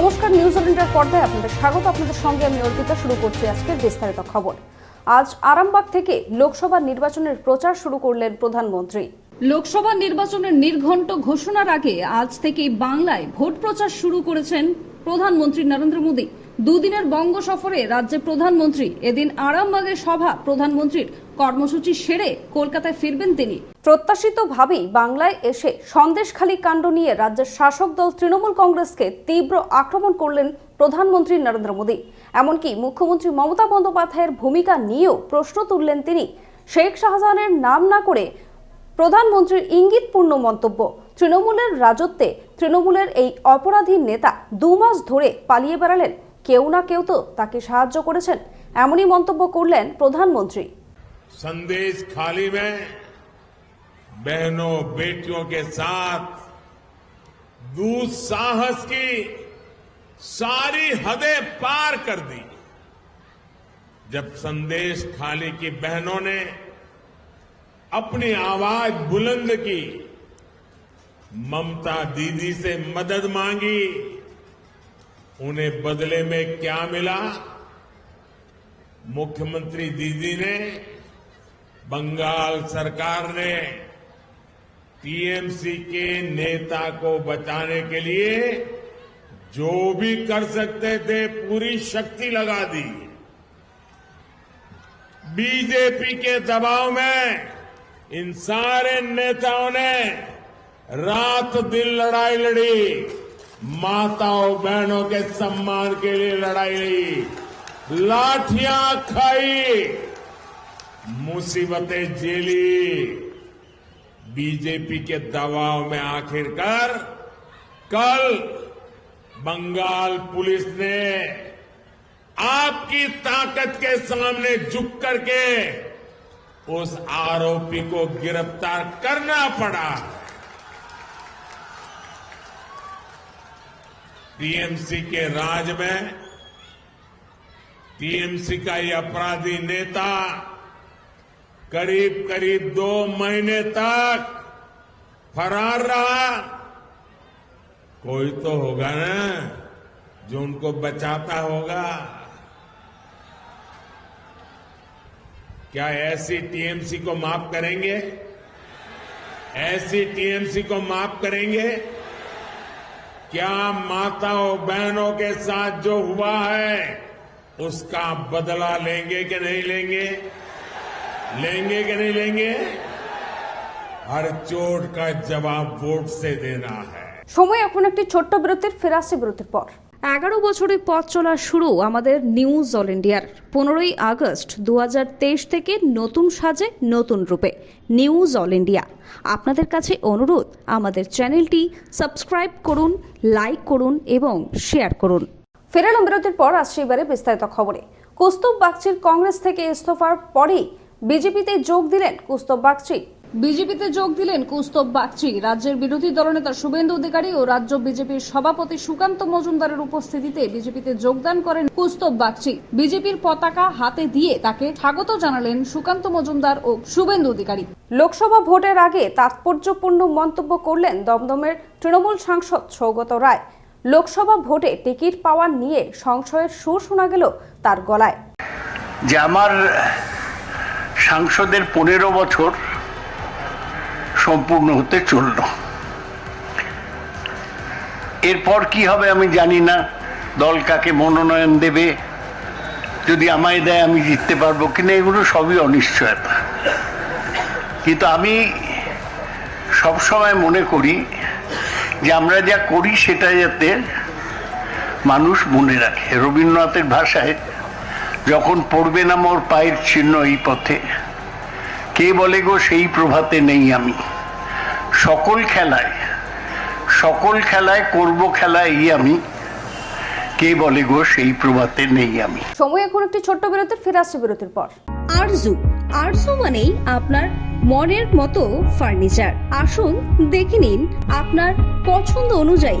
নমস্কার নিউজ ইন্ডিয়ার পর্দায় আপনাদের স্বাগত। আপনাদের সঙ্গে আমি অর্পিতা, শুরু করছি আজকের বিস্তারিত খবর। আজ আরামবাগ থেকে লোকসভা নির্বাচনের প্রচার শুরু করলেন প্রধানমন্ত্রী। লোকসভা নির্বাচনের নির্ঘণ্ট ঘোষণার আগে আজ থেকে বাংলায় ভোট প্রচার শুরু করেছেন প্রধানমন্ত্রী নরেন্দ্র মোদী। দুদিনের বঙ্গ সফরে রাজ্যের প্রধানমন্ত্রী, এদিন আরামবাগের সভা প্রধানমন্ত্রীর কর্মসূচি সেরে কলকাতায় ফিরবেন তিনি। প্রত্যাশিতভাবেই বাংলায় এসে সন্দেশখালী কাণ্ড নিয়ে রাজ্যের শাসক দল তৃণমূল কংগ্রেসকে তীব্র আক্রমণ করলেন প্রধানমন্ত্রী নরেন্দ্র মোদী। এমনকি মুখ্যমন্ত্রী মমতা বন্দ্যোপাধ্যায়ের ভূমিকা নিয়েও প্রশ্ন তুললেন তিনি। শেখ শাহজাহানের নাম না করে প্রধানমন্ত্রীর ইঙ্গিতপূর্ণ মন্তব্য। তৃণমূলের রাজত্বে তৃণমূলের এই অপরাধী নেতা দু মাস ধরে পালিয়ে বেড়ালেন। কেউ না কেউ তো তাকে সাহায্য করেছেন। এমনই মন্তব্য করলেন প্রধানমন্ত্রী। संदेश खाली में बहनों, बेटियों के साथ दुस्साहस की सारी हदें पार कर दी। जब संदेश खाली की बहनों ने अपनी आवाज़ बुलंद की, ममता दीदी से मदद मांगी, उन्हें बदले में क्या मिला? मुख्यमंत्री दीदी ने बंगाल सरकार ने टीएमसी के नेता को बचाने के लिए जो भी कर सकते थे, पूरी शक्ति लगा दी। बीजेपी के दबाव में इन सारे नेताओं ने रात दिन लड़ाई लड़ी। माताओं, बहनों के सम्मान के लिए लड़ाई लड़ी। लाठियाँ खाई। मुसीबतें झेली। बीजेपी के दबाव में आखिरकार कल बंगाल पुलिस ने आपकी ताकत के सामने झुक करके उस आरोपी को गिरफ़्तार करना पड़ा। टीएमसी के राज में टीएमसी का ये अपराधी नेता करीब करीब दो महीने तक फरार रहा। कोई तो होगा ना जो उनको बचाता होगा। क्या ऐसी टीएमसी को माफ़ करेंगे? ऐसी टीएमसी को माफ़ करेंगे? क्या माताओं बहनों के साथ जो हुआ है, उसका बदला लेंगे कि नहीं लेंगे? लेंगे कि नहीं लेंगे हर चोट का जवाब वोट से देना है সময় এখন একটি ছোট্ট বিরতির ফেরাসি বিরতির পর এগারো বছরের পথ চলা শুরু আমাদের নিউজ অল ইন্ডিয়ার পনেরোই আগস্ট দু থেকে নতুন সাজে নতুন রূপে নিউজ অল ইন্ডিয়া আপনাদের কাছে অনুরোধ আমাদের চ্যানেলটি সাবস্ক্রাইব করুন লাইক করুন এবং শেয়ার করুন ফের এলাম বিরতির পর আসছে এবারে বিস্তারিত খবরে কৌস্তব বাগচির কংগ্রেস থেকে ইস্তফার পরেই বিজেপিতে যোগ দিলেন কৌস্তব বাগচি। বিজেপিতে যোগ দিলেন কৌস্তব বাগচি। রাজ্যের বিরোধী দলনেতা শুভেন্দু অধিকারী ও রাজ্য বিজেপির সভাপতি সুকান্ত মজুমদারের উপস্থিতিতে বিজেপিতে যোগদান করেন কৌস্তব বাগচি। বিজেপির পতাকা হাতে দিয়ে তাকে স্বাগত জানালেন সুকান্ত মজুমদার ও শুভেন্দু অধিকারী। লোকসভা ভোটের আগে তাৎপর্যপূর্ণ মন্তব্য করলেন দমদমের তৃণমূল সাংসদ সৌগত রায়। লোকসভা ভোটে টিকিট পাওয়া নিয়ে সংশয়ের সুর শোনা গেল তার গলায়। যে আমার সাংসদের পনেরো বছর সম্পূর্ণ হতে চলল। এরপর কি হবে আমি জানি না। দল কাকে মনোনয়ন দেবে, যদি আমায় দেয় আমি জিততে পারব কিনা, এগুলো সবই অনিশ্চয়তা। কিন্তু আমি সবসময় মনে করি যে আমরা যা করি সেটা যাতে মানুষ মনে রাখে। রবীন্দ্রনাথের ভাষায় যখন পড়বে না মোর পায়ের চিহ্ন এই পথে। কে বলে গো সেই প্রভাতে নেই আমি? সকল খেলায় সকল খেলায় করব খেলা এই আমি। কে বলে গো সেই প্রভাতে নেই আমি? সময় এখন একটি ছোট্ট বিরতির ফিরে আসছে বিরতির পর। আরজু আরজু মানেই আপনার মনের মতো ফার্নিচার। আসুন দেখে নিন আপনার পছন্দ অনুযায়ী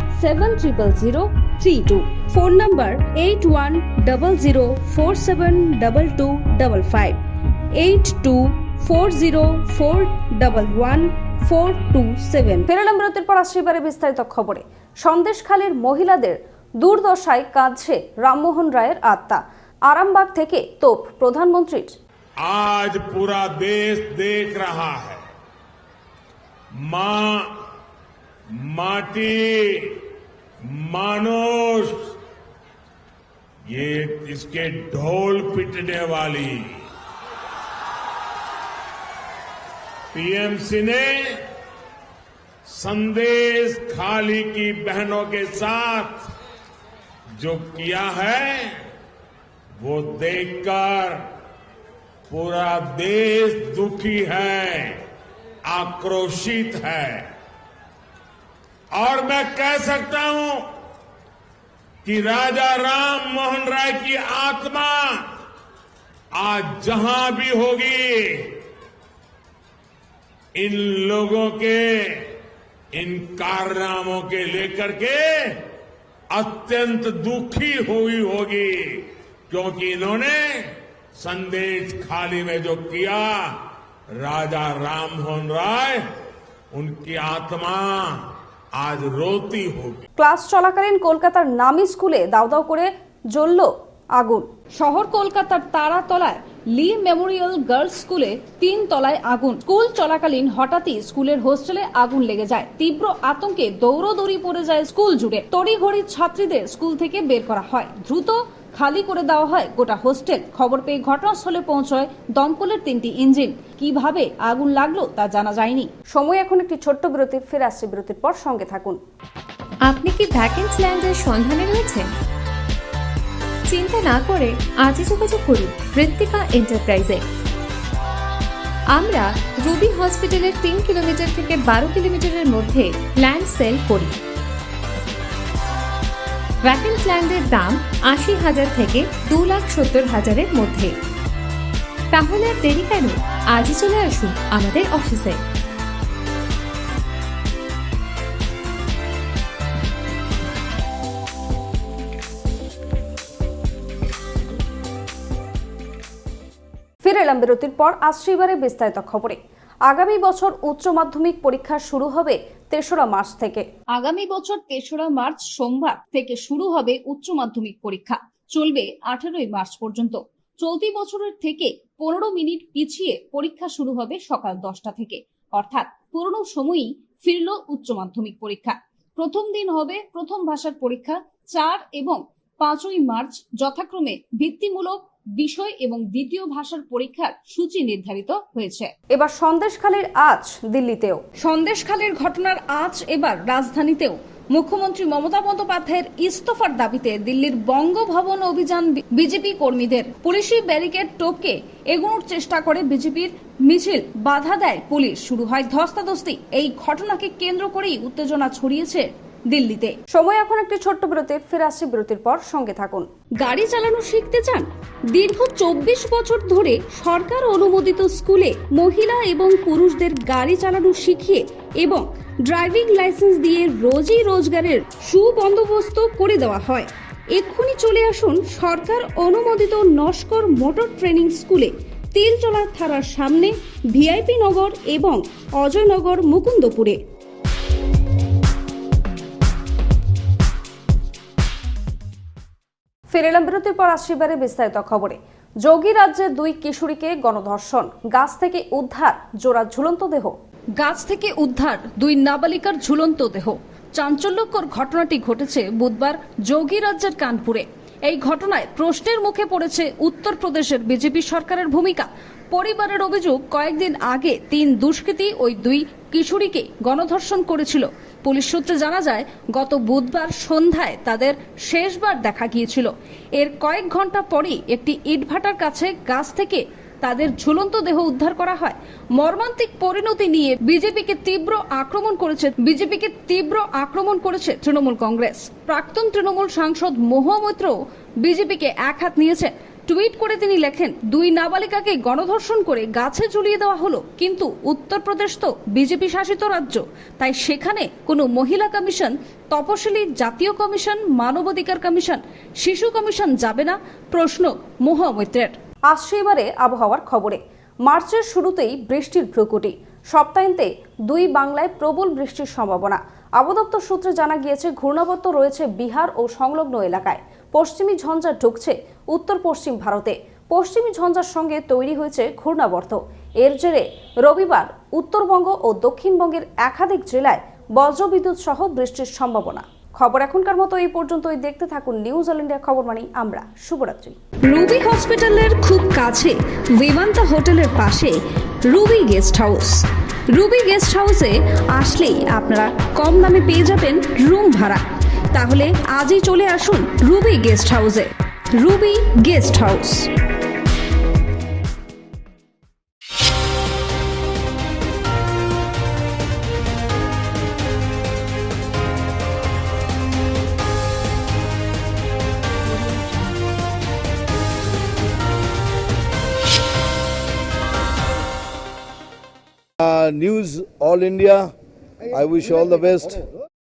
seven triple zero three two phone number eight one double zero four seven double two double five eight two four zero four double one four two seven ফেরালাম বিরতির পর আসছে এবারে বিস্তারিত খবরে। সন্দেশখালীর মহিলাদের দুর্দশায় কাঁদছে রামমোহন রায়ের আত্মা। আরামবাগ থেকে তোপ প্রধানমন্ত্রীর। আজ পুরা দেশ দেখ রাহা হ্যাঁ মা মাটি मानुष ये इसके ढोल पिटने वाली। पीएमसी ने संदेश खाली की बहनों के साथ जो किया है, वो देखकर पूरा देश दुखी है, आक्रोशित है। और मैं कह सकता हूँ कि राजा राम मोहन राय की आत्मा आज जहाँ भी होगी, इन लोगों के, इन कारनामों के लेकर के अत्यंत दुखी हुई होगी, क्योंकि इन्होंने संदेश खाली में जो किया, राजा राम मोहन राय, उनकी आत्मा আজ রোতি হবে। ক্লাস চলাকালীন কলকাতার নামি স্কুলে দাউদাউ করে জ্বলল আগুন। শহর কলকাতার তারাতলায় লি মেমোরিয়াল গার্লস স্কুলে তিন তলায় আগুন। স্কুল চলাকালীন হঠাৎই স্কুলের হোস্টেলে আগুন লেগে যায়। তীব্র আতঙ্কে দৌড়দৌড়ি পড়ে যায় স্কুল জুড়ে। তড়িঘড়ি ছাত্রীদের স্কুল থেকে বের করা হয়। দ্রুত খালি করে দেওয়া হয় গোটা হোস্টেল। খবর পেয়ে ঘটনাস্থলে পৌঁছয় দমকলের তিনটি ইঞ্জিন। কীভাবে আগুন লাগল তা জানা যায়নি। সময় এখন একটি ছোট্ট বিরতির ফিরে আসছে বিরতির পর সঙ্গে থাকুন। আপনি কি ভ্যাকেন্স ল্যান্ডের সন্ধানে রয়েছেন? চিন্তা না করে আজই যোগাযোগ করুন ঋত্বিকা এন্টারপ্রাইজে। আমরা রুবি হসপিটালের তিন কিলোমিটার থেকে বারো কিলোমিটারের মধ্যে ল্যান্ড সেল করি। ভ্যাকেন্স ল্যান্ডের দাম আশি হাজার থেকে দু লাখ সত্তর হাজারের মধ্যে। তাহলে আর দেরি কেন? আজই চলে আসুন আমাদের অফিসে। ফিরে এলাম বিরতির পর, আসছে এবারে বিস্তারিত খবরে। আগামী বছর উচ্চ মাধ্যমিক পরীক্ষা শুরু হবে তেসরা মার্চ থেকে। আগামী বছর তেসরা মার্চ সোমবার থেকে শুরু হবে উচ্চ মাধ্যমিক পরীক্ষা। চলবে আঠারোই মার্চ পর্যন্ত। চলতি বছরের থেকে পনেরো মিনিট পিছিয়ে পরীক্ষা শুরু হবে সকাল দশটা থেকে। অর্থাৎ পুরনো সময়ই ফিরল উচ্চ মাধ্যমিক পরীক্ষা। প্রথম দিন হবে প্রথম ভাষার পরীক্ষা চার এবং পাঁচই মার্চ যথাক্রমে ভিত্তিমূলক বিষয় এবং দ্বিতীয় ভাষার পরীক্ষার সূচি নির্ধারিত হয়েছে। এবার সন্দেশখালীর আজ দিল্লিতেও। সন্দেশখালীর ঘটনার আজ এবার রাজধানীতেও। মুখ্যমন্ত্রী মমতা বন্দ্যোপাধ্যায়ের ইস্তফার দাবিতে দিল্লির বঙ্গভবন অভিযান বিজেপি কর্মীদের পুলিশি ব্যারিকেড টপকে এগোনোর চেষ্টা করে বিজেপির মিছিল। বাধা দেয় পুলিশ। শুরু হয় ধস্তাধস্তি। এই ঘটনাকে কেন্দ্র করেই উত্তেজনা ছড়িয়েছে দিল্লিতে। সময় এখন একটি ছোট্ট বিরতির ফিরে আসছে বিরতির পর সঙ্গে থাকুন। গাড়ি চালানো শিখতে চান? দীর্ঘ চব্বিশ বছর ধরে সরকার অনুমোদিত স্কুলে মহিলা এবং পুরুষদের গাড়ি চালানো শিখিয়ে এবং ড্রাইভিং লাইসেন্স দিয়ে রোজই রোজগারের সুবন্দোবস্ত করে দেওয়া হয়। এক্ষুনি চলে আসুন সরকার অনুমোদিত নস্কর মোটর ট্রেনিং স্কুলে। তিলচলার থানার সামনে ভিআইপি নগর এবং অজয়নগর মুকুন্দপুরে। ফিরে এলাম বিরতির পর আসছে এবারে বিস্তারিত খবরে। যোগী রাজ্যে দুই কিশোরীকে গণধর্ষণ, গাছ থেকে উদ্ধার, জোড়া ঝুলন্ত দেহ। গাছ থেকে উদ্ধার, দুই নাবালিকার ঝুলন্ত দেহ। চাঞ্চল্যকর ঘটনাটি ঘটেছে বুধবার যোগী রাজ্যের কানপুরে। এই ঘটনায় প্রশ্নের মুখে পড়েছে উত্তরপ্রদেশের বিজেপি সরকারের ভূমিকা। পরিবারের অভিযোগ, কয়েকদিন আগে তিন দুষ্কৃতী ওই দুই কিশোরীকে গণধর্ষণ করেছিল। পুলিশ সূত্রে জানা যায়, গত বুধবার সন্ধ্যায় তাদের শেষবার দেখা গিয়েছিল। এর কয়েক ঘণ্টা পরেই একটি ইটভাটার কাছে গাছ থেকে তাদের ঝুলন্ত দেহ উদ্ধার করা হয়। মর্মান্তিক পরিণতি নিয়ে বিজেপিকে তীব্র আক্রমণ করেছে বিজেপিকে তীব্র আক্রমণ করেছে তৃণমূল কংগ্রেস। প্রাক্তন তৃণমূল সাংসদ মৈত্র বিজেপিকে এক হাত নিয়েছেন টুইট করে তিনি লেখেন, দুই নাবালিকাকে গণধর্ষণ করে গাছে ঝুলিয়ে দেওয়া হলো, কিন্তু উত্তরপ্রদেশ তো বিজেপি শাসিত রাজ্য। তাই সেখানে কোনো মহিলা কমিশন, তপশিলি জাতীয় কমিশন, মানবাধিকার কমিশন, শিশু কমিশন যাবে না? প্রশ্ন মহুয়া মৈত্রের আসছে এবারে আবহাওয়ার খবরে। মার্চের শুরুতেই বৃষ্টির প্রকটি সপ্তাহান্তে দুই বাংলায় প্রবল বৃষ্টির সম্ভাবনা। আবদপ্তর সূত্রে জানা গিয়েছে, ঘূর্ণাবর্ত রয়েছে বিহার ও সংলগ্ন এলাকায়। পশ্চিমী ঝঞ্ঝা ঢুকছে উত্তর পশ্চিম ভারতে। পশ্চিমী ঝঞ্ঝার সঙ্গে তৈরি হয়েছে ঘূর্ণাবর্ত। এর জেরে রবিবার উত্তরবঙ্গ ও দক্ষিণবঙ্গের একাধিক জেলায় বজ্রবিদ্যুৎ সহ বৃষ্টির সম্ভাবনা। খবর এখনকার মতো এই পর্যন্তই। দেখতে থাকুন নিউজ অল ইন্ডিয়া খবর মানি। আমরা শুভরাত্রি। রুবি হসপিটালের খুব কাছে বিমান্তা হোটেলের পাশে, Ruby guest house. Ruby guest হাউসে আসলেই আপনারা কম দামে পেয়ে যাবেন রুম ভাড়া। তাহলে আজই চলে আসুন রুবি গেস্ট হাউসে Ruby guest house Uh, News All India, I wish you all the best.